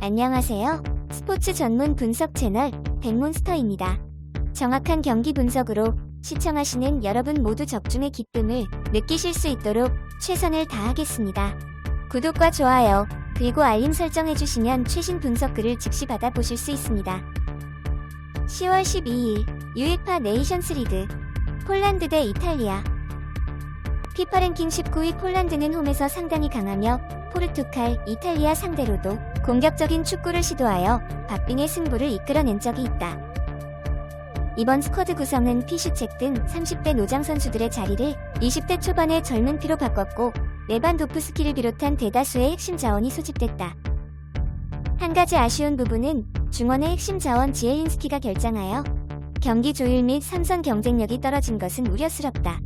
안녕하세요. 스포츠 전문 분석 채널 백몬스터입니다. 정확한 경기 분석으로 시청하시는 여러분 모두 적중의 기쁨을 느끼실 수 있도록 최선을 다하겠습니다. 구독과 좋아요, 그리고 알림 설정해주시면 최신 분석글을 즉시 받아보실 수 있습니다. 10월 12일 유에파 네이션스 리그 폴란드 대 이탈리아 피파 랭킹 19위 폴란드는 홈에서 상당히 강하며 포르투갈, 이탈리아 상대로도 공격적인 축구를 시도하여 박빙의 승부를 이끌어낸 적이 있다. 이번 스쿼드 구성은 피슈책 등 30대 노장 선수들의 자리를 20대 초반의 젊은 피로 바꿨고 레반도프스키를 비롯한 대다수의 핵심 자원이 소집됐다. 한 가지 아쉬운 부분은 중원의 핵심 자원 지엘린스키가 결장하여 경기 조율 및 삼선 경쟁력이 떨어진 것은 우려스럽다.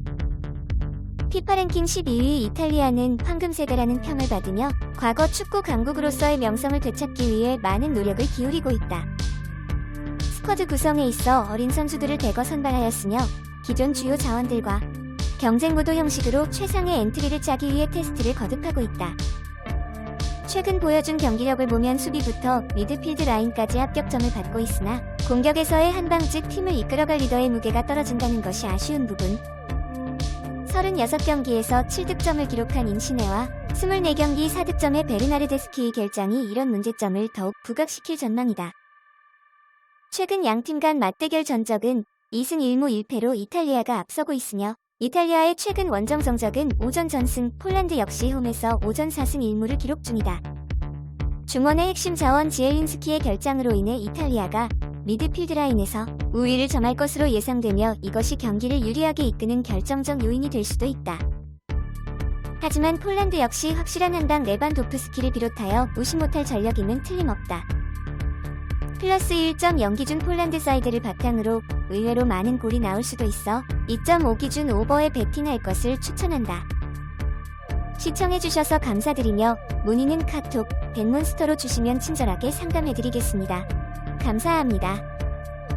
피파 랭킹 12위 이탈리아는 황금세대라는 평을 받으며 과거 축구 강국으로서의 명성을 되찾기 위해 많은 노력을 기울이고 있다. 스쿼드 구성에 있어 어린 선수들을 대거 선발하였으며 기존 주요 자원들과 경쟁 구도 형식으로 최상의 엔트리를 짜기 위해 테스트를 거듭하고 있다. 최근 보여준 경기력을 보면 수비부터 미드필드 라인까지 합격점을 받고 있으나 공격에서의 한방즉 팀을 이끌어갈 리더의 무게가 떨어진다는 것이 아쉬운 부분. 36경기에서 7득점을 기록한 인시네와 24경기 4득점의 베르나르데스키의 결장이 이런 문제점을 더욱 부각시킬 전망이다. 최근 양팀 간 맞대결 전적은 2승 1무 1패로 이탈리아가 앞서고 있으며 이탈리아의 최근 원정 성적은 5전 전승, 폴란드 역시 홈에서 5전 4승 1무를 기록 중이다. 중원의 핵심 자원 지엘린스키의 결장으로 인해 이탈리아가 미드필드 라인에서 우위를 점할 것으로 예상되며 이것이 경기를 유리하게 이끄는 결정적 요인이 될 수도 있다. 하지만 폴란드 역시 확실한 한방 레반도프스키를 비롯하여 무시 못할 전력임은 틀림없다. 플러스 1.0 기준 폴란드 사이드를 바탕으로 의외로 많은 골이 나올 수도 있어 2.5 기준 오버에 베팅할 것을 추천한다. 시청해주셔서 감사드리며 문의는 카톡, 백몬스터로 주시면 친절하게 상담해드리겠습니다. 감사합니다.